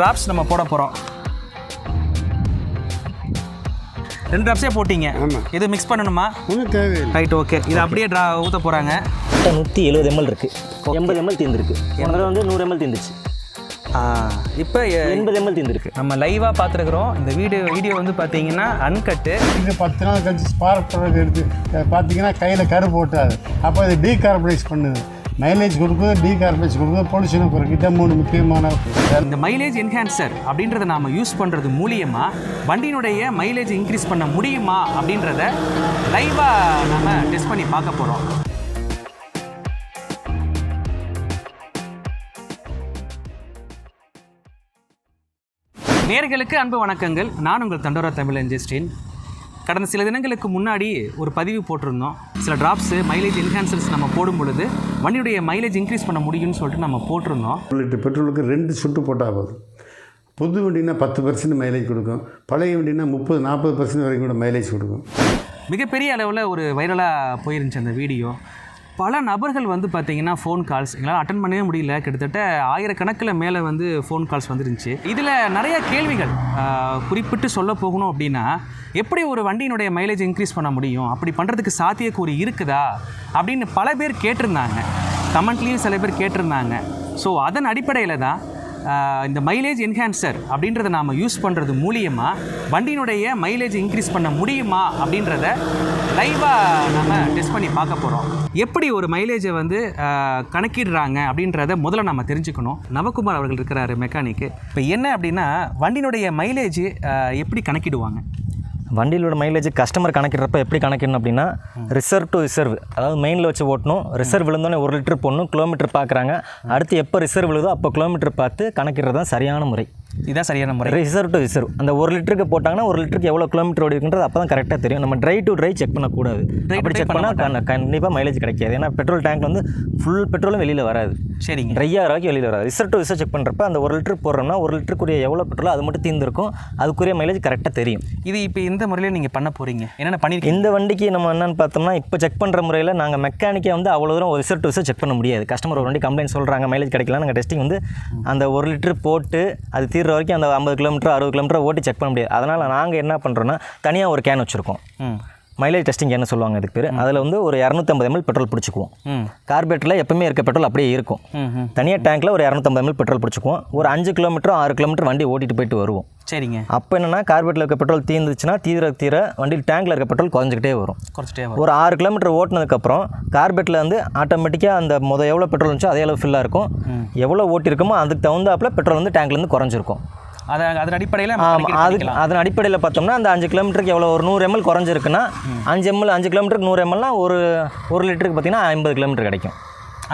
Drops நம்ம போட போகிறோம் ரெண்டு டிராப்ஸே போட்டீங்க. ஆமாம் இது மிக்ஸ் பண்ணணுமா? ஒன்றும் தேவையில்லை. ரைட் ஓகே இது அப்படியே ட்ரா ஊற்ற போகிறாங்க நூற்றி எழுபது எம்எல் இருக்குது எண்பது எம்எல் தீர்ந்துருக்கு. முதல்ல வந்து நூறு எம்எல் தீர்ந்துச்சு. இப்போ எண்பது எம்எல் தீர்ந்துருக்கு. நம்ம லைவாக பார்த்துருக்குறோம். இந்த வீடியோ வீடியோ வந்து பார்த்தீங்கன்னா அன்கட்டு இது பத்து நாள் கழிச்சு ஸ்பார்க் எடுத்து பார்த்தீங்கன்னா கையில் கரு போட்டாது அப்போ இது டீகார்பனைஸ் பண்ணுது. மைலேஜ் கொடுக்கும் டீகார்பனைஸ் கொடுக்குது பொல்யூஷனை குறைக்கும் இதான் மூணு முக்கியமான இந்த மைலேஜ் என்ஹான்சர் அப்படின்றத நாம் யூஸ் பண்ணுறது மூலியமாக வண்டியினுடைய மைலேஜ் இன்க்ரீஸ் பண்ண முடியுமா அப்படின்றத லைவாக நம்ம டெஸ்ட் பண்ணி பார்க்க போகிறோம் நேர்களுக்கு அன்பு வணக்கங்கள். நான் உங்கள் தண்டோரா தமிழ் ஜெஸ்டின் கடந்த சில தினங்களுக்கு முன்னாடி ஒரு பதிவு போட்டிருந்தோம். சில டிராப்ஸு மைலேஜ் என்ஹான்சர்ஸ் நம்ம போடும் பொழுது வண்டியுடைய மைலேஜ் இன்க்ரீஸ் பண்ண முடியும்னு சொல்லிட்டு நம்ம போட்டிருந்தோம். லிட்டர் பெட்ரோலுக்கு ரெண்டு சுட்டு போட்டால் போதும். புது வண்டினா பத்து பர்சன்ட் மைலேஜ் கொடுக்கும். பழைய வண்டினா முப்பது நாற்பது பர்சன்ட் வரைக்கும் கூட மைலேஜ் கொடுக்கும். மிகப்பெரிய அளவில் ஒரு வைரலாக போயிருந்துச்சு அந்த வீடியோ பல நபர்கள் வந்து பார்த்தீங்கன்னா ஃபோன் கால்ஸ் எங்களால் அட்டன் பண்ணவே முடியல. கிட்டத்தட்ட ஆயிரக்கணக்கில் மேலே வந்து ஃபோன் கால்ஸ் வந்துருந்துச்சு. இதில் நிறைய கேள்விகள் குறிப்பிட்டு சொல்ல போகணும் அப்படின்னா எப்படி ஒரு வண்டியினுடைய மைலேஜ் இன்க்ரீஸ் பண்ண முடியும்? அப்படி பண்ணுறதுக்கு சாத்தியக்கூறு இருக்குதா? அப்படின்னு பல பேர் கேட்டிருந்தாங்க. கமெண்ட்லேயும் சில பேர் கேட்டிருந்தாங்க. ஸோ அதன் அடிப்படையில் தான் இந்த மைலேஜ் என்ஹான்சர் அப்படின்றத நாம் யூஸ் பண்ணுறது மூலியமாக வண்டியினுடைய மைலேஜ் இன்க்ரீஸ் பண்ண முடியுமா அப்படின்றத லைவாக நம்ம டெஸ்ட் பண்ணி பார்க்க போகிறோம் எப்படி ஒரு மைலேஜை வந்து கணக்கிடுறாங்க அப்படின்றத முதல்ல நம்ம தெரிஞ்சுக்கணும். நவகுமார் அவர்கள் இருக்கிறாரு மெக்கானிக்கு இப்போ என்ன அப்படின்னா வண்டியினுடைய மைலேஜ் எப்படி கணக்கிடுவாங்க? வண்டியிலோட மைலேஜ் கஸ்டமர் கணக்கிடுறப்ப எப்படி கணக்கிடணும் அப்படின்னா ரிசர்வ் டு ரிசர்வ் அதாவது மெயினில் வச்சு ஓட்டணும். ரிசர்வ் விழுந்தோடனே ஒரு லிட்டர் போடணும். கிலோமீட்டர் பார்க்குறாங்க அடுத்து எப்போ ரிசர்வ் விழுதோ அப்போ கிலோமீட்டர் பார்த்து கணக்கிடுறது தான் சரியான முறை. இதான் சரியான முறை. ரிசர்வ் டு ரிசர்வ் அந்த ஒரு லிட்டருக்கு போட்டாங்கன்னா ஒரு லிட்டருக்கு எவ்வளோ கிலோமீட்டர் ஓடி இருக்குன்றது அப்போ தான் கரெக்டாக தெரியும். நம்ம ட்ரை டு ட்ரை செக் பண்ணக்கூடாது. அப்படி செக் பண்ணால் கண்டிப்பாக மைலேஜ் கிடைக்காது. ஏன்னா பெட்ரோல் டேங்க் வந்து ஃபுல் பெட்ரோலும் வெளியில் வராது. சரிங்க. ட்ரையாக வரைக்கும் வெளியில் வராது. ரிசர்வ் டு ரிசர்வ் செக் பண்ணுறப்ப அந்த ஒரு லிட்டர் போடுறோம்னா ஒரு லிட்டருக்குரிய எவ்வளோ பெட்ரோலோ அது மட்டும் தீர்ந்துருக்கும். அதுக்குரிய மைலேஜ் கரெக்டாக தெரியும். இது இப்போ இந்த முறையில் நீங்கள் பண்ண போகிறீங்க என்னென்ன பண்ணியிருக்கீங்க இந்த வண்டிக்கு நம்ம என்னன்னு பார்த்தோம்னா இப்போ செக் பண்ணுற முறையில் நாங்கள் மெக்கானிக்கை வந்து அவ்வளோ தூரம் ஒரு ரிசர்வ் டு ரிசர்வ் செக் பண்ண முடியாது. கஸ்டமர் ஒரு வண்டி கம்ப்ளைண்ட் சொல்கிறாங்க மைலேஜ் கிடைக்கல நாங்கள் டெஸ்டிங் வந்து அந்த ஒரு லிட்டர் போட்டு அது தீர்ற வரைக்கும் அந்த ஐம்பது கிலோமீட்டர் அறுபது கிலோமீட்டர் ஓட்டி செக் பண்ண முடியாது. அதனால் நாங்கள் என்ன பண்ணுறோன்னா தனியாக ஒரு கேன் வச்சுருக்கோம். ம். மைலேஜ் டெஸ்டிங் என்ன சொல்லுவாங்க அதுக்கு பேர்? அதில் வந்து ஒரு இரநூத்தம்பது ml பெட்ரோல் பிடிச்சிக்குவோம். ம். கார்பரேட்டரில் எப்பவுமே இருக்க பெட்ரோல் அப்படியே இருக்கும். தனியாக டேங்க்கில் ஒரு இரநூத்தம்பது ml பெட்ரோல் பிடிச்சிக்குவோம். ஒரு அஞ்சு கிலோமீட்டர் ஆறு கிலோமீட்டர் வண்டி ஓட்டிட்டு போயிட்டு வருவோம். சரிங்க. அப்போ என்னென்னா கார்பரேட்டில் இருக்க பெட்ரோல் தீர்ந்துச்சுன்னா தீர தீர வண்டி டேங்க்கில் இருக்க பெட்ரோல் குறைஞ்சிக்கிட்டே வரும். குறைச்சிட்டே வரும். ஒரு ஆறு கிலோமீட்டர் ஓட்டினதுக்கப்புறம் கார்பெட்டில் வந்து ஆட்டோமேட்டிக்காக அந்த முத எவ்வளோ பெட்ரோல் இருந்துச்சோ அதே அளவு ஃபில்லாக இருக்கும். எவ்வளோ ஓட்டிருக்கோமோ அதுக்கு தகுந்தாப்புல பெட்ரோல் வந்து டேங்க்லேருந்து குறைஞ்சிருக்கும். அதன் அடிப்படையில் அதுக்கு அதன் அடிப்படையில் பார்த்தோம்னா அந்த அஞ்சு கிலோமீட்டருக்கு எவ்வளோ ஒரு நூறு எம்எல் குறைஞ்சிருக்குன்னா அஞ்சு எம்எல் அஞ்சு கிலோமீட்டருக்கு நூறு எம்எல்னா ஒரு ஒரு லிட்டருக்கு பார்த்தீங்கன்னா ஐம்பது கிலோமீட்டர் கிடைக்கும்.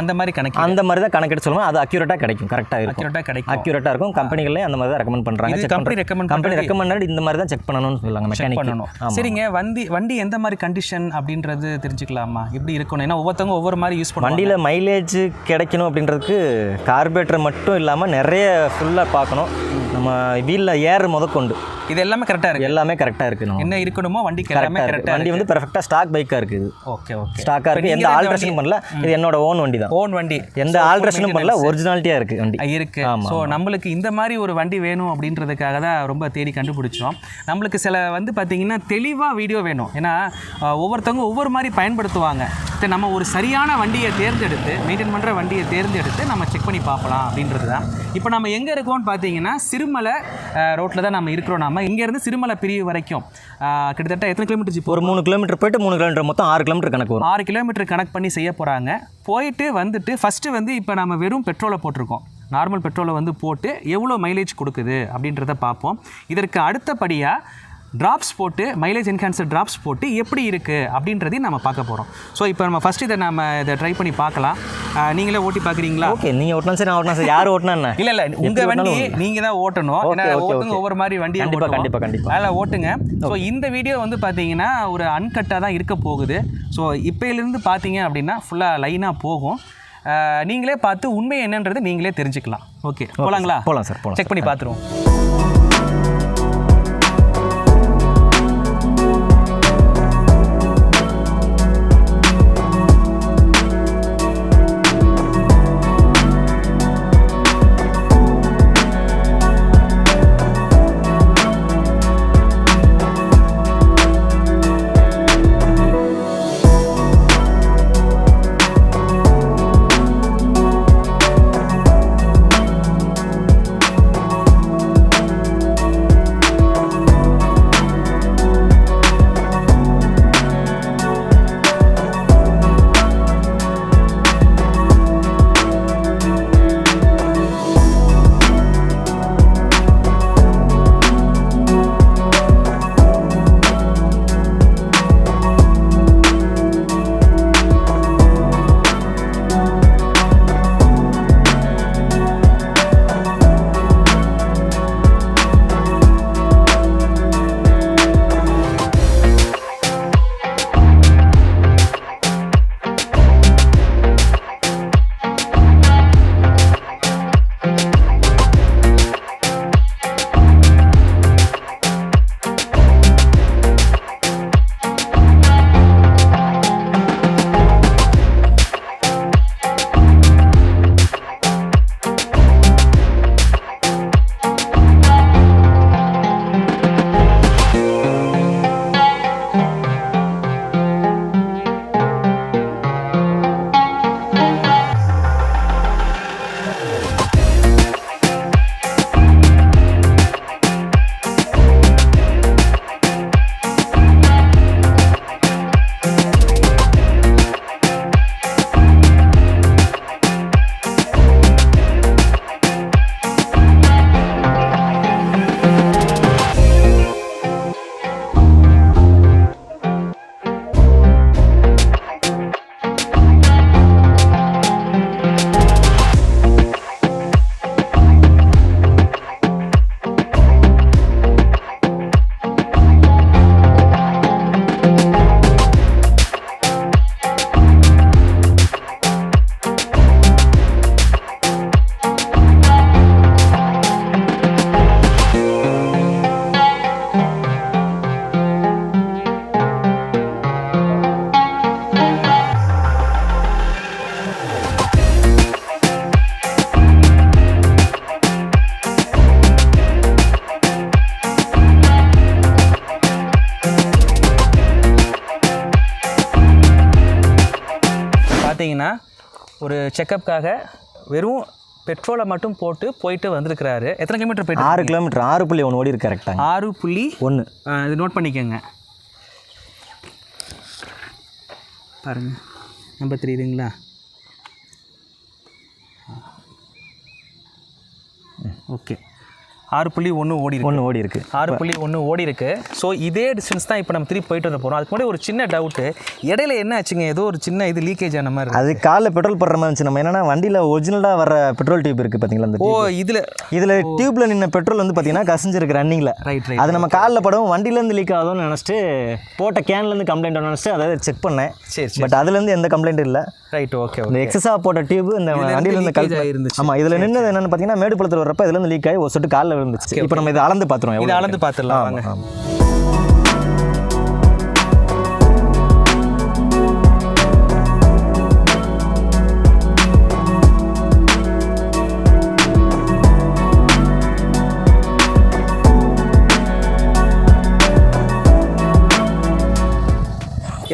அந்த மாதிரி கணக்கு அந்த மாதிரி தான் கணக்கெடுத்து சொல்லுவோம். அது அக்யூரேட்டாக கிடைக்கும் கரெக்டாக இருக்கும். அக்யூரேட்டாக கிடைக்கும். அக்யூரேட்டாக இருக்கும். கம்பெனிகளே அந்த மாதிரி தான் ரெக்கமெண்ட் பண்ணுறாங்க பண்ணுறாங்க recommend கம்பெனி ரெக்கமெண்டட் இந்த மாதிரி தான் செக் பண்ணணும்னு சொல்லுவாங்க. மெக்கானிக் பண்ணணும். சரிங்க. வண்டி வண்டி எந்த மாதிரி கண்டிஷன் அப்படின்றது தெரிஞ்சுக்கலாமா? எப்படி இருக்கணும்? ஏன்னா ஒவ்வொருத்தவங்க ஒவ்வொரு மாதிரி யூஸ் பண்ணுவாங்க. வண்டியில் மைலேஜ் கிடைக்கணும் அப்படின்றதுக்கு கார்பரேட்டர் மட்டும் இல்லாமல் நிறைய ஃபுல்லாக பார்க்கணும். நம்ம வீலில் ஏர் முதற்கொண்டு இது எல்லாமே கரெக்டாக இருக்கு. எல்லாமே கரெக்டாக இருக்கு நம்ம. என்ன இருக்கணுமோ எல்லாமே கரெக்டாக இருக்கு. கரெக்டாக வண்டி வந்து பெர்ஃபெக்டாக ஸ்டாக் பைக்காக இருக்குது. ஓகே ஓகே ஸ்டாக்காக இருக்குது எந்த ஆல்ட்ரேஷனும் பண்ணல இது என்னோட ஓன் வண்டி தான். ஓன் வண்டி. எந்த ஆல்ட்ரேஷனும் பண்ணல ஒரிஜினாலிட்டியாக இருக்குது வண்டி. இருக்கு. ஆமா, ஸோ நம்மளுக்கு இந்த மாதிரி ஒரு வண்டி வேணும் அப்படின்றதுக்காக தான் ரொம்ப தேடி கண்டுபிடிச்சோம். நம்மளுக்கு சில வந்து பார்த்தீங்கன்னா தெளிவாக வீடியோ வேணும். ஏன்னா ஒவ்வொருத்தவங்க ஒவ்வொரு மாதிரி பயன்படுத்துவாங்க. நம்ம ஒரு சரியான வண்டியை தேர்ந்தெடுத்து மெயின்டைன் பண்ணுற வண்டியை தேர்ந்தெடுத்து நம்ம செக் பண்ணி பார்க்கலாம் அப்படின்றது தான். இப்போ நம்ம எங்கே இருக்கோம்னு பார்த்தீங்கன்னா சிறுமலை ரோட்டில் தான் நம்ம இருக்கிறோம் நம்ம இங்கேருந்து சிறுமலை பிரிவு வரைக்கும். கிட்டத்தட்ட எத்தனை கிலோமீட்டர் ஒரு மூணு கிலோமீட்டர் போயிட்டு மூணு கிலோமீட்டர் மொத்தம் ஆறு கிலோமீட்டர் கணக்கு வரும். ஆறு கிலோமீட்டர் கனெக்ட் பண்ணி செய்ய போகிறாங்க போயிட்டு வந்துட்டு ஃபஸ்ட்டு வந்து இப்போ நம்ம வெறும் பெட்ரோலை போட்டிருக்கோம். நார்மல் பெட்ரோலை வந்து போட்டு எவ்வளோ மைலேஜ் கொடுக்குது அப்படின்றத பார்ப்போம். இதற்கு அடுத்தபடியாக ட்ராப்ஸ் போட்டு மைலேஜ் என்ஹான்சர் ட்ராப்ஸ் போட்டு எப்படி இருக்குது அப்படின்றதையும் நம்ம பார்க்க போகிறோம் ஸோ இப்போ நம்ம ஃபஸ்ட் இதை நம்ம இதை ட்ரை பண்ணி பார்க்கலாம். நீங்களே ஓட்டி பார்க்குறீங்களா? ஓகே நீங்கள் ஓட்டினா சரி நான் ஓட்டினா சரி. யார் ஓட்டினா என்ன? இல்ல இல்ல உங்க எப்படி வண்டி வேணாலும் நீங்க தான் ஓட்டணும். ஏன்னா okay. ஒவ்வொரு மாதிரி வண்டி கண்டிப்பா, கண்டிப்பா, கண்டிப்பா. அதில் ஓட்டுங்க. ஸோ இந்த வீடியோ வந்து பார்த்தீங்கன்னா ஒரு அன்கட்டாக தான் இருக்க போகுது. ஸோ இப்போலேருந்து பார்த்தீங்க அப்படின்னா ஃபுல்லாக லைனாக போகும். நீங்களே பார்த்து உண்மை என்னன்றது நீங்களே தெரிஞ்சுக்கலாம். ஓகே போலாங்களா? போகலாம் சார் செக் பண்ணி பார்த்துருவோம் செக்கப்புக்காக வெறும் பெட்ரோலை மட்டும் போட்டு போயிட்டு வந்திருக்கிறாரு. எத்தனை கிலோமீட்டர் போயிட்டு ஆறு கிலோமீட்டர் ஆறு புள்ளி ஒன்று ஓடி இருக்கு கரெக்டாக ஆறு புள்ளி ஒன்று இது நோட் பண்ணிக்கோங்க. பாருங்க. நம்பர் தெரியுதுங்களா ஓகே. ஆறு புள்ளி ஒன்று ஓடி ஒன்று ஓடி இருக்கு. ஆறு புள்ளி ஒன்று ஓடி இருக்கு. ஸோ இதே டிஸ்டன்ஸ் தான் இப்போ நம்ம திருப்பி போயிட்டு வர போகிறோம் அதுக்கு முன்னாடி ஒரு சின்ன டவுட்டு இடையில என்ன ஆச்சுங்க? ஏதோ ஒரு சின்ன இது லீக்கேஜ் ஆன மாதிரி. அது காலில் பெட்ரோல் போடுற மாதிரி இருந்துச்சு. நம்ம என்னன்னா வண்டியில் ஒரிஜினலாக வர பெட்ரோல் டியூப் இருக்குது பார்த்தீங்களா அந்த ஓ இதில் இதில் டியூப்ல நின்ன பெட்ரோல் வந்து பார்த்தீங்கன்னா கசிஞ்சிருக்கு ரன்னிங்கில் ரைட் ரைட் அது நம்ம காலில் படவும் வண்டியிலேருந்து லீக் ஆகுதுன்னு நினச்சிட்டு போட்ட கேன்லேருந்து கம்ப்ளைண்ட் நினச்சிட்டு அதை செக் பண்ணேன். சரி பட் அதுலேருந்து எந்த கம்ப்ளைண்ட்டும் இல்லை. ரைட் ஓகே இந்த எக்ஸஸாக போட்ட டியூப் இந்த வண்டியில இருந்து கல் ஆயிருந்துச்சு. ஆமாம் இதில் நின்னது என்னன்னு பார்த்தீங்கன்னா மேடு பள்ளத்தில் வர்றப்ப இதுலேருந்து லீக் ஆகி ஒரு சொட்டு காலில் விழுந்துச்சு இப்போ நம்ம இதை அளந்து பார்த்துருவோம். இதை அளந்து பார்த்துடலாம் வாங்க. ஆமாம் ஆமாம்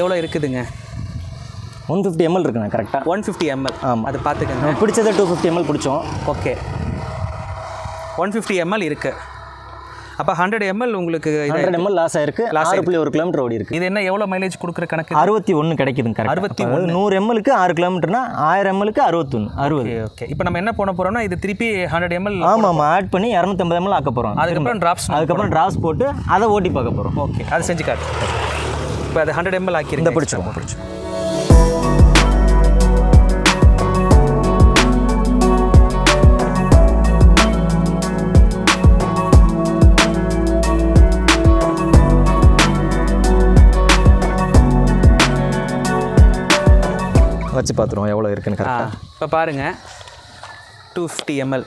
எவ்வளோ இருக்குதுங்க? ஒன் ஃபிஃப்டி எம்எல் இருக்குண்ணா கரெக்டாக ஒன் ஃபிஃப்டி எம்எல். ஆமா. அது பார்த்துக்கங்க. பிடிச்சதை டூ ஃபிஃப்டி எம்எல் பிடிச்சோம். ஓகே. ஒன் ஃபிஃப்டி எம்எல் இருக்கு. அப்போ ஹண்ட்ரட் எம்எல் உங்களுக்கு ஹண்ட்ரட் எம்எல் லாஸ் ஆயிருக்கு. ஆறு புள்ளி ஒரு கிலோமீட்டர் ஓடி இருக்கு. இது என்ன எவ்வளோ மைலேஜ் கொடுக்குற கணக்கு? அறுபத்தி ஒன்று கிடைக்குதுங்க அறுபத்தி அறுபத்தி நூறு எம்எல்க்கு ஆறு கிலோமீட்டர்னா ஆயிரம் எம்எல்க்கு அறுபத்தொன்று அறுபது. ஓகே. இப்போ நம்ம என்ன பண்ண போறோம்னா இது திருப்பி ஹண்ட்ரட் எம்எல் ஆமாம் ஆமாம் ஆட் பண்ணி இரநூத்தம்பது எம்எல் ஆக்க போகிறோம் அதுக்கப்புறம் டிராப்ஸ் அதுக்கப்புறம் டிராப்ஸ் போட்டு அதை ஓட்டி பார்க்க போகிறோம் ஓகே. அது செஞ்சு காட்டு. இப்போ அது ஹண்ட்ரட் எம்எல் இந்த ஆக்கிருங்க பிடிச்சிருவோம். வச்சு பார்த்துருவோம் எவ்வளோ இருக்குன்னு கரெக்டாக இப்போ பாருங்க. டூ ஃபிஃப்டி எம்எல்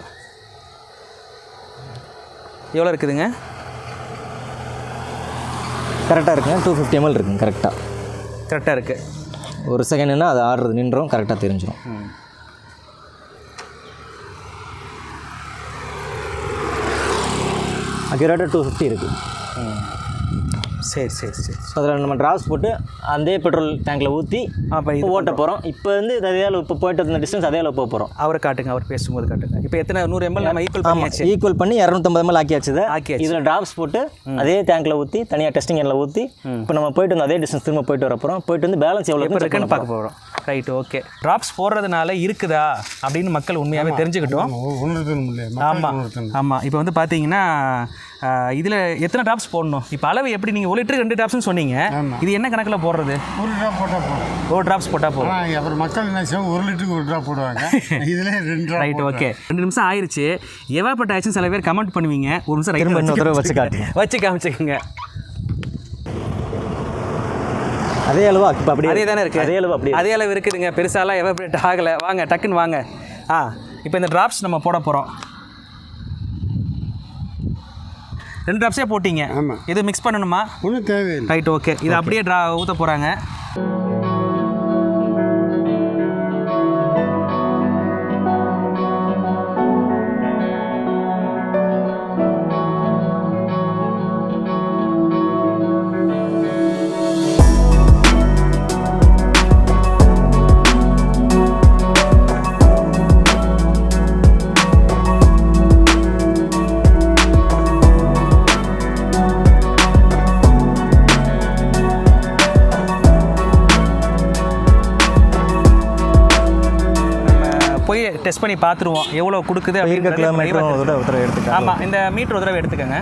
எவ்வளோ இருக்குதுங்க? கரெக்டாக இருக்குங்க. டூ ஃபிஃப்டி எம்எல் இருக்குங்க கரெக்டாக கரெக்டாக இருக்குது ஒரு செகண்ட்னா அது ஆடுறது நின்றோம் கரெக்டாக தெரிஞ்சிடும் அக்யூரேட்டாக டூ ஃபிஃப்டி இருக்குது சரி சரி சரி. ஸோ அதில் நம்ம டிராப்ஸ் போட்டு அதே பெட்ரோல் டேங்க்கில் ஊற்றி அப்போ இது இப்போ ஓட்ட போகிறோம் இப்போ வந்து அதே அளவு இப்போ போயிட்டு இருந்த டிஸ்டன்ஸ் அதே அளவு போக போகிறோம் அவரை காட்டுங்க அவர் பேசும்போது காட்டுங்க. இப்போ எத்தனை நூறு எம்எல் நம்ம ஈக்குவல் ஆமாம் பண்ணியாச்சு? ஈக்குவல் பண்ணி இரநூத்தம்பது எம்எல் ஆக்கியாச்சு. ஆக்கியாச்சு. இதில் டிராப்ஸ் போட்டு அதே டேங்க்கில் ஊற்றி தனியாக டெஸ்டிங் எண்ணில் ஊற்றி இப்போ நம்ம போயிட்டு வந்து அதே டிஸ்டன்ஸ் திரும்ப போயிட்டு வர போகிறோம் போயிட்டு வந்து பேலன்ஸ் எவ்வளோ இருக்குன்னு பார்க்க போகிறோம் ரைட் ஓகே ட்ராப்ஸ் போடுறதுனால இருக்குதா அப்படின்னு மக்கள் உண்மையாகவே தெரிஞ்சுக்கிட்டோம். ஆமாம் ஆமாம் இப்போ வந்து பார்த்தீங்கன்னா இதில் எத்தனை ட்ராப்ஸ் போடணும்? இப்போ அளவு எப்படி? நீங்கள் ஒரு லிட்டருக்கு ரெண்டு ட்ராப்ஸ்னு சொன்னீங்க. இது என்ன கணக்கில் போடுறது? ஒரு ட்ராப் போட்டால் போதும். ஒரு ட்ராப்ஸ் போட்டால் போதும். அப்புறம் மக்கள் என்ன ஒரு லிட்டருக்கு ஒரு ட்ராப் போடுவாங்க. இதில் ரெண்டு ட்ராப் ரைட் ஓகே ரெண்டு நிமிஷம் ஆயிருச்சு. எவாப்பட்ட ஆச்சுன்னு சில பேர் கமெண்ட் பண்ணுவீங்க. ஒரு நிமிஷம் திரும்ப ரைட் இன்னொரு தடவை வச்சு காட்டுங்க வச்சு காமிச்சுக்கோங்க. அதே அளவா? இப்போ அப்படியே அதே தானே இருக்கு. அதே அளவு அப்படியே அதே அளவு இருக்குதுங்க. பெருசாலாம் எவாபரேட் ஆகலை. வாங்க டக்குன்னு வாங்க. ஆ இப்போ இந்த டிராப்ஸ் நம்ம போட போகிறோம் ரெண்டு ட்ராப்ஸே போட்டீங்க. ஆமாம். இது மிக்ஸ் பண்ணணுமா? ஒன்றும் தேவையில்லை. ரைட் ஓகே இது அப்படியே ட்ரா ஊற்ற போகிறாங்க டெஸ்ட் பண்ணி பார்த்துருவோம். எவ்வளோ கொடுக்குது இருக்க அப்படின்றத கிலோமீட்டரும் ஒரு தடவை எடுத்துக்கலாம் ஆமாம் இந்த மீட்டர் ஒரு தடவை எடுத்துக்கோங்க.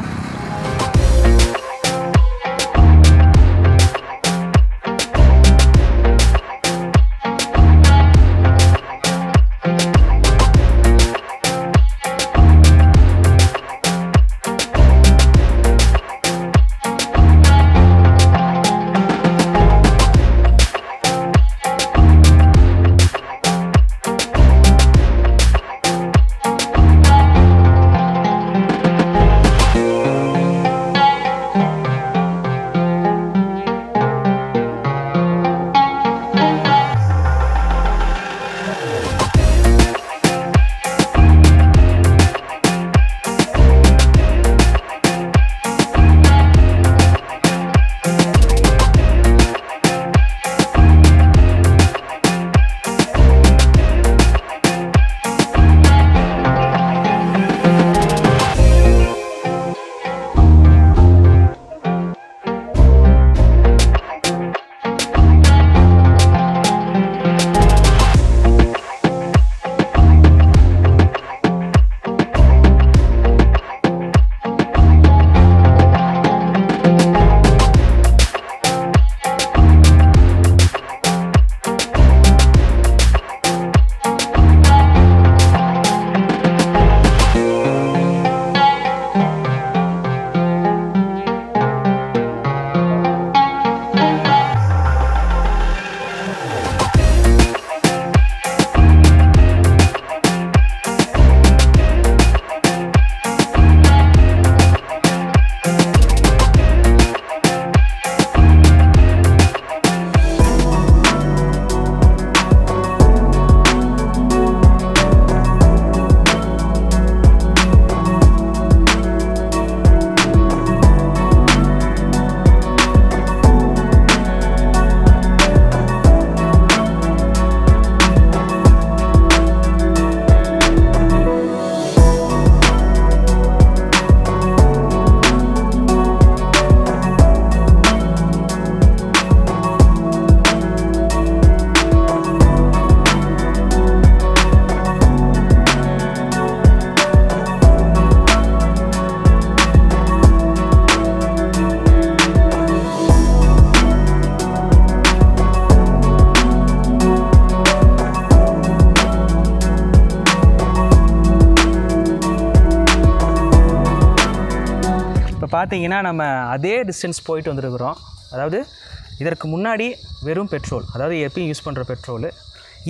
பார்த்தீங்கன்னா நம்ம அதே டிஸ்டன்ஸ் போயிட்டு வந்துருக்குறோம். அதாவது இதற்கு முன்னாடி வெறும் பெட்ரோல் அதாவது எப்பயும் யூஸ் பண்ணுற பெட்ரோலு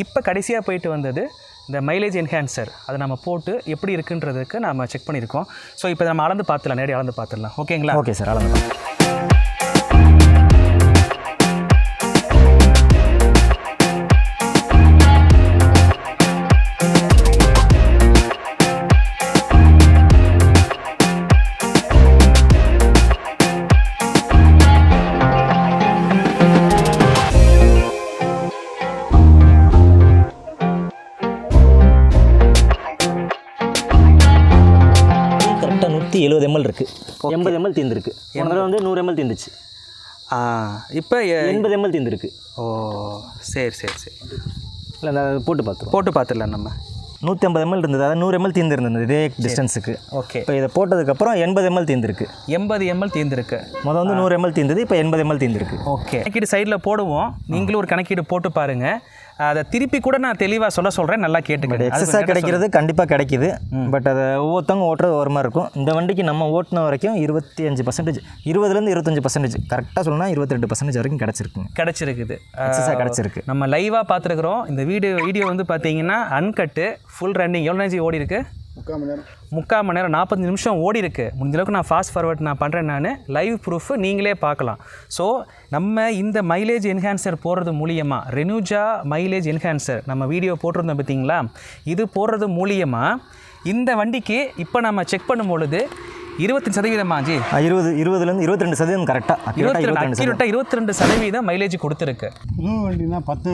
இப்போ கடைசியாக போயிட்டு வந்தது இந்த மைலேஜ் என்ஹான்சர் அதை நம்ம போட்டு எப்படி இருக்குன்றதுக்கு நம்ம செக் பண்ணியிருக்கோம். ஸோ இப்போ நம்ம அளந்து பார்த்துலாம் நேரடி அளந்து பார்த்துடலாம். ஓகேங்களா ஓகே சார் அளந்து எம்எல் தீர்ந்துச்சு ஆ இப்போ எண்பது எம்எல் தீர்ந்துருக்கு ஓ சரி சரி சரி. இல்லை அந்த போட்டு பார்த்துருவோம். போட்டு பார்த்துடலாம் நம்ம. நூற்றி ஐம்பது எம்எல் இருந்தது அதாவது நூறு எம்எல் தீர்ந்துருந்தது இதே டிஸ்டன்ஸுக்கு ஓகே. இப்போ இதை போட்டதுக்கப்புறம் எண்பது எம்எல் தீர்ந்துருக்கு எண்பது எம்எல் தீர்ந்துருக்கு முதல் வந்து நூறு எம்எல் தீர்ந்தது இப்போ எண்பது எம்எல் தீர்ந்துருக்கு ஓகே. கணக்கீடு சைடில் போடுவோம். நீங்களும் ஒரு கணக்கீடு போட்டு பாருங்க. அதை திருப்பி கூட நான் தெளிவாக சொல்ல சொல்கிறேன் நல்லா கேட்டுக்கிட்டு எக்ஸஸாக கிடைக்கிறது கண்டிப்பாக கிடைக்குது. பட் அதை ஒவ்வொருத்தவங்க ஓட்டுறது ஒரு மாதிரி இருக்கும். இந்த வண்டிக்கு நம்ம ஓட்டின வரைக்கும் இருபத்தி அஞ்சு பர்சன்டேஜ் இருபதுலேருந்து இருபத்தஞ்சு பர்சன்டேஜ் கரெக்டாக சொல்லணும்னா இருபத்தி பர்சன்டேஜ் வரைக்கும் கிடச்சிருக்குங்க. கிடச்சிருக்குது. எக்ஸஸாக கிடச்சிருக்கு. நம்ம லைவாக பார்த்துருக்குறோம். இந்த வீடியோ வீடியோ வந்து பார்த்தீங்கன்னா அன்கட்டு ஃபுல் ரன்னிங் எவ்வளோ நேரம் ஓடி இருக்கு முக்கால் மணி நேரம். முக்கால் மணி நேரம் நாற்பத்தஞ்சு நிமிஷம் ஓடி இருக்கு முடிஞ்சளவுக்கு நான் ஃபாஸ்ட் ஃபார்வர்ட் நான் பண்ணுறேன் நான். லைவ் ப்ரூஃப் நீங்களே பார்க்கலாம். ஸோ நம்ம இந்த மைலேஜ் என்ஹான்சர் போடுறது மூலியமாக ரெனுஜா மைலேஜ் என்ஹான்சர் நம்ம வீடியோ போட்டிருந்தோம் பார்த்தீங்களா? இது போடுறது மூலியமாக இந்த வண்டிக்கு இப்போ நம்ம செக் பண்ணும் பொழுது இருபத்தஞ்சு சதவீதமா ஜி? இருபது இருபதுலேருந்து இருபத்தி ரெண்டு சதவீதம் கரெக்டாக இருபத்தி ரெண்டு இருபத்தி ரெண்டு சதவீதம் மைலேஜ் கொடுத்துருக்கு. புது வண்டினா பத்து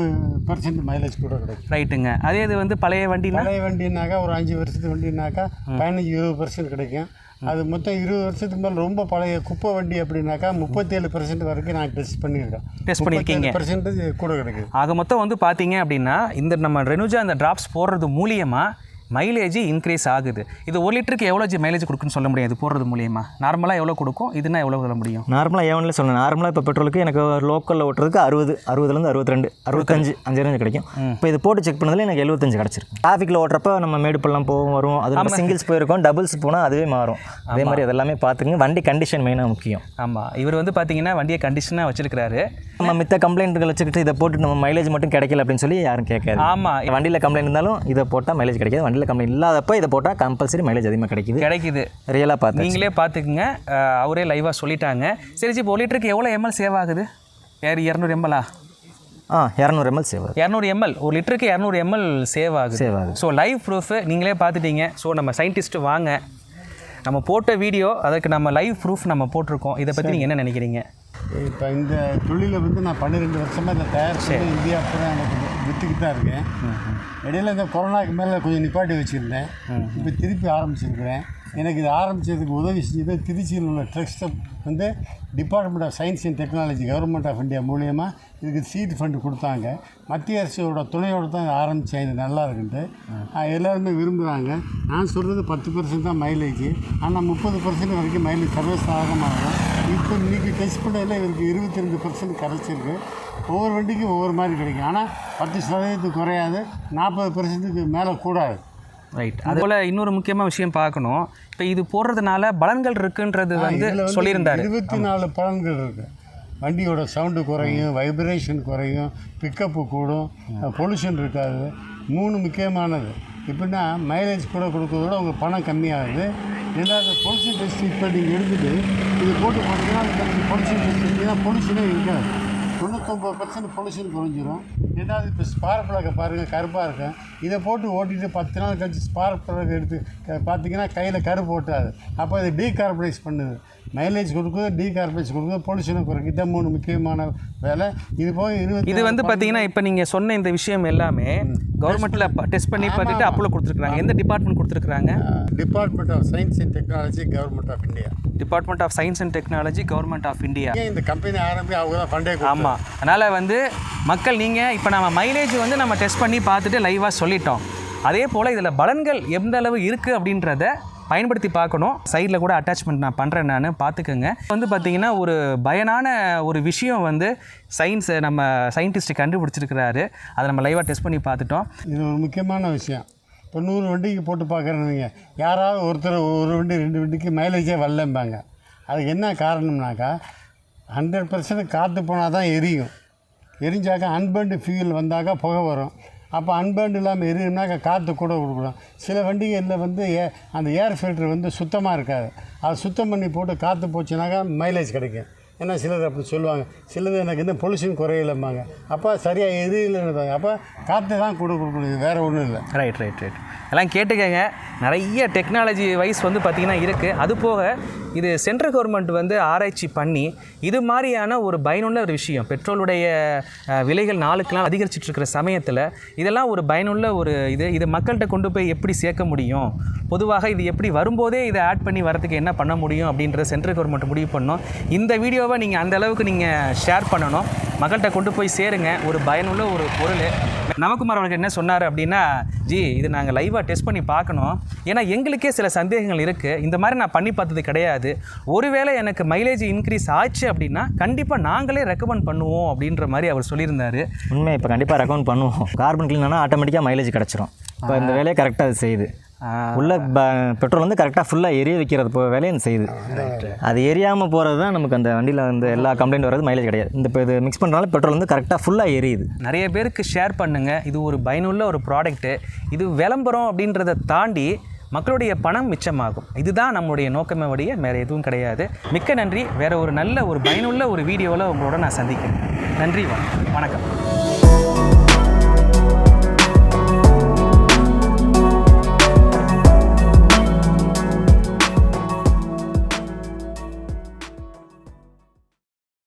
பர்சன்ட் மைலேஜ் கூட கிடைக்கும். ரைட்டுங்க. அதே இது வந்து பழைய வண்டினா பழைய வண்டினாக்கா ஒரு அஞ்சு வருஷத்து வண்டினாக்கா பதினஞ்சு இருபது பர்சன்ட் கிடைக்கும். அது மொத்தம் இருபது வருஷத்துக்கு மேலே ரொம்ப பழைய குப்பை வண்டி அப்படின்னாக்கா முப்பத்தேழு பர்சன்ட் வரைக்கும் நான் டெஸ்ட் பண்ணியிருக்கேன். Test பண்ணியிருக்கீங்க. பர்சன்டேஜ் கூட கிடைக்குது. ஆக மொத்தம் வந்து பார்த்தீங்க அப்படின்னா இந்த நம்ம ரெனுஜா அந்த டிராப்ஸ் போடுறது மூலியமாக மைலேஜ் இன்க்ரீஸ் ஆகுது. இது ஒரு லிட்டருக்கு எவ்வளோ மைலேஜ் கொடுக்குன்னு சொல்ல முடியும் இது போடுறது மூலியமா. நார்மலாக எவ்வளோ கொடுக்கும் இதுனா எவ்வளோ சொல்ல முடியும்? நார்மலாக ஏவனில் சொல்லணும் நார்மலாக இப்போ பெட்ரோலுக்கு எனக்கு லோக்கலில் ஓட்டுறதுக்கு அறுபது அறுபதுலேருந்து அறுபத்தி ரெண்டு அறுபத்தஞ்சு. அஞ்சு ரேஞ்சு கிடைக்கும். இப்போ இது போட்டு செக் பண்ணதில் எனக்கு எழுபத்தஞ்சு கிடச்சிருக்கு. டிராஃபிக்கில் ஓட்டுறப்ப நம்ம மேடுப்பள்ளம் போகும் வரும் அது நம்ம சிங்கிள்ஸ் போயிருக்கோம் டபுள்ஸ் போனால் அதுவே மாறும். அதே மாதிரி அதெல்லாமே பார்த்துங்க வண்டி கண்டிஷன் மெயினாக முக்கியம். ஆமாம் இவர் வந்து பார்த்தீங்கன்னா வண்டியை கண்டிஷனாக வச்சிருக்கிறாரு. நம்ம மித்த கம்ப்ளைண்ட்டுகள் வச்சுக்கிட்டு இதை போட்டு நம்ம மைலேஜ் மட்டும் கிடைக்கல அப்படின்னு சொல்லி யாரும் கேட்காது. ஆமாம் வண்டியில் கம்ப்ளைண்ட் இருந்தாலும் இதை போட்டால் மைலேஜ் கிடைக்காது வண்டியில் கம்ப்ளைண்ட் இல்லாதப்போ இதை போட்டால் கம்பல்சரி மைலேஜ் அதிகமாக கிடைக்குது. கிடைக்குது. ரியலாக பார்த்து நீங்களே பார்த்துக்குங்க. அவரே லைவாக சொல்லிட்டாங்க. சரி இப்போ ஒரு லிட்டருக்கு எவ்வளோ எம்எல் சேவ் ஆகுது? யார் இரநூறு எம்எல்லா ஆ? இரநூறு எம்எல் சேவ் ஆகுது. இரநூறு எம்எல் ஒரு லிட்டருக்கு இரநூறு எம்எல் சேவ் ஆகுது. சேவ் ஆகுது. ஸோ லைவ் ப்ரூஃப் நீங்களே பார்த்துட்டீங்க. ஸோ நம்ம சயின்டிஸ்ட்டு வாங்க. நம்ம போட்ட வீடியோ அதுக்கு நம்ம லைவ் ப்ரூஃப் நம்ம போட்டிருக்கோம். இதை பற்றி நீங்கள் என்ன நினைக்கிறீங்க? இப்போ இந்த தொழிலை வந்து நான் பன்னிரெண்டு வருஷமாக இந்த தயார் பண்ணி இந்தியா பூரா எனக்கு விற்றுக்கிட்டு தான் இருக்கேன். இடையில இந்த கொரோனாக்கு மேலே கொஞ்சம் நிப்பாட்டி வச்சுருந்தேன். இப்போ திருப்பி ஆரம்பிச்சிருக்கிறேன். எனக்கு இது ஆரம்பித்ததுக்கு உதவி செஞ்சது திருச்சியில் உள்ள ட்ரஸ்ட்டை வந்து department of science and technology government of India மூலியமாக இதுக்கு சீட் ஃபண்டு கொடுத்தாங்க. மத்திய அரசோட துணையோடு தான் ஆரம்பித்தேன் இது நல்லா இருக்குன்ட்டு. எல்லாருமே விரும்புகிறாங்க நான் சொல்கிறது பத்து பர்சன்ட் தான் மைலேஜ் ஆனால் முப்பது பர்சன்ட் வரைக்கும் மைலேஜ் சர்வசாதாரணமாக இப்போ இன்றைக்கி டெஸ்ட் பண்ணதில் இவருக்கு இருபத்தி ரெண்டு பர்சன்ட் கிடச்சிருக்கு ஒவ்வொரு வண்டிக்கும் ஒவ்வொரு மாதிரி கிடைக்கும். ஆனால் பத்து சதவீதத்துக்கு குறையாது. நாற்பது பர்சன்ட்டுக்கு மேலே கூடாது. ரைட் அதுபோல் இன்னொரு முக்கியமான விஷயம் பார்க்கணும். இப்போ இது போடுறதுனால பலன்கள் இருக்குன்றது வந்து சொல்லியிருந்தாரு. இருபத்தி நாலு பலன்கள் இருக்கு. வண்டியோட சவுண்டு குறையும் வைப்ரேஷன் குறையும் பிக்கப்பு கூடும் பொல்யூஷன் இருக்காது. மூணு முக்கியமானது. எப்படின்னா மைலேஜ் கூட கொடுக்கறதோட உங்கள் பணம் கம்மியாகுது. ரெண்டாவது பொல்யூஷன் டெஸ்ட் இப்போ நீங்கள் எடுத்துட்டு இது போட்டு போட்டிங்கன்னா பொல்யூஷன் டெஸ்ட் பொல்யூஷனே இருக்காது. தொண்ணூத்தொம்பது பர்சன்ட் பொல்யூஷன் குறைஞ்சிரும். ரெண்டாவது இப்போ ஸ்பார்க் பிளக்கை பாருங்கள் கருப்பாக இருக்கும் இதை போட்டு ஓட்டிட்டு பத்து நாள் கழிச்சு ஸ்பார்க் பிளக் எடுத்து க- பார்த்தீங்கன்னா கையில் கருப்பு ஓட்டாது அப்போ இது டீகார்பனைஸ் பண்ணுது. மைலேஜ் கொடுக்குது டீகார்பனைஸ் கொடுக்குது பொல்யூஷனை குறைக்கும் இதான் மூணு முக்கியமான வேலை. இது போக இருபத்தி இது வந்து பார்த்தீங்கன்னா இப்போ நீங்கள் சொன்ன இந்த விஷயம் எல்லாமே கவர்மெண்ட்டில் டெஸ்ட் பண்ணி பார்த்துட்டு அப்போலோ கொடுத்துருக்காங்க எந்த டிபார்ட்மெண்ட் கொடுத்துருக்காங்க department of science and technology government of India department of science and technology government of India இந்த கம்பெனி ஆரம்பி அவங்க தான் ஃபண்டே ஆமாம் அதனால் வந்து மக்கள் நீங்கள் இப்போ நம்ம மைலேஜ் வந்து நம்ம டெஸ்ட் பண்ணி பார்த்துட்டு லைவாக சொல்லிட்டோம். அதே போல் இதில் பலன்கள் எந்த அளவு இருக்குது அப்படின்றத பயன்படுத்தி பார்க்கணும். சைடில் கூட அட்டாச்மெண்ட் நான் பண்ணுறேன் நான். பார்த்துக்கோங்க. வந்து பார்த்தீங்கன்னா ஒரு பயனான ஒரு விஷயம் வந்து சயின்ஸை நம்ம சயின்டிஸ்ட் கண்டுபிடிச்சிருக்கிறாரு. அதை நம்ம லைவாக டெஸ்ட் பண்ணி பார்த்துட்டோம். இது ஒரு முக்கியமான விஷயம். இப்போ நூறு வண்டிக்கு போட்டு பார்க்குறேன்னு யாராவது ஒருத்தர் ஒரு வண்டி ரெண்டு வண்டிக்கு மைலேஜே வரலம்பாங்க. அதுக்கு என்ன காரணம்னாக்கா ஹண்ட்ரட் பர்சன்ட் காற்று போனால் தான் எரியும். எரிஞ்சாக்கா அன்பண்டு ஃபியூல் வந்தாக்கா புகை வரும். அப்போ அன்பர்ன்டு இல்லாமல் எரியும்னாக்கா காற்று கூட கொடுக்கணும் சில வண்டிகளில் வந்து ஏ அந்த ஏர் ஃபில்டர் வந்து சுத்தமாக இருக்காது. அதை சுத்தம் பண்ணி போட்டு காற்று போச்சுனாக்கா மைலேஜ் கிடைக்கும். ஏன்னா சிலர் அப்படி சொல்லுவாங்க. சிலது எனக்கு இன்னும் பொல்யூஷன் குறையிலம்பாங்க. அப்போ சரியாக எரியலைன்னு அப்போ காற்று தான் கூட கொடுக்கணும் வேறு ஒன்றும் இல்லை. ரைட் ரைட் ரைட் எல்லாம் கேட்டுக்கங்க. நிறைய டெக்னாலஜி வைஸ் வந்து பார்த்திங்கன்னா இருக்குது அது போக இது சென்ட்ரல் கவர்மெண்ட் வந்து ஆராய்ச்சி பண்ணி இது மாதிரியான ஒரு பயனுள்ள ஒரு விஷயம். பெட்ரோலுடைய விலைகள் நாளுக்கெல்லாம் அதிகரிச்சிட்ருக்கிற சமயத்தில் இதெல்லாம் ஒரு பயனுள்ள ஒரு இது. இது மக்கள்கிட்ட கொண்டு போய் எப்படி சேர்க்க முடியும்? பொதுவாக இது எப்படி வரும்போதே இதை ஆட் பண்ணி வரதுக்கு என்ன பண்ண முடியும் அப்படின்றத சென்ட்ரல் கவர்மெண்ட் முடிவு பண்ணோம். இந்த வீடியோ வீடியோவை நீங்கள் அந்த அளவுக்கு நீங்கள் ஷேர் பண்ணணும். மக்கள்கிட்ட கொண்டு போய் சேருங்க. ஒரு பயனுள்ள ஒரு பொருள். நவகுமார் அவர்கள் என்ன சொன்னார் அப்படின்னா ஜி இது நாங்கள் லைவாக டெஸ்ட் பண்ணி பார்க்கணும். ஏன்னா எங்களுக்கே சில சந்தேகங்கள் இருக்குது இந்த மாதிரி நான் பண்ணி பார்த்தது கிடையாது. ஒருவேளை எனக்கு மைலேஜ் இன்க்ரீஸ் ஆச்சு அப்படின்னா கண்டிப்பாக நாங்களே ரெக்கமெண்ட் பண்ணுவோம் அப்படின்ற மாதிரி அவர் சொல்லியிருந்தார். உண்மை இப்போ கண்டிப்பாக ரெக்கமெண்ட் பண்ணுவோம். கார்பன் கிளீனானா ஆட்டோமேட்டிக்காக மைலேஜ் கிடச்சிரும். இப்போ இந்த வேலையை கரெக்டாக அது செய்யுது. உள்ள பெட்ரோல் வந்து கரெக்டாக ஃபுல்லாக எரிய வைக்கிறது போ வேலையை இது செய்யுது. அது எரியாமல் போகிறது தான் நமக்கு அந்த வண்டியில் வந்து எல்லா கம்ப்ளைண்ட் வர்றது மைலேஜ் கிடையாது. இந்த இப்போ இது மிக்ஸ் பண்ணுறனால பெட்ரோல் வந்து கரெக்டாக ஃபுல்லாக எரியுது. நிறைய பேருக்கு ஷேர் பண்ணுங்கள் இது ஒரு பயனுள்ள ஒரு ப்ராடக்ட்டு இது விளம்பரம் அப்படின்றத தாண்டி மக்களுடைய பணம் மிச்சமாகும். இதுதான் நம்மளுடைய நோக்கமே வழிய வேறு எதுவும் கிடையாது. மிக்க நன்றி. வேறு ஒரு நல்ல ஒரு பயனுள்ள ஒரு வீடியோவில் உங்களோட நான் சந்திக்கிறேன். நன்றி வணக்கம். வணக்கம்.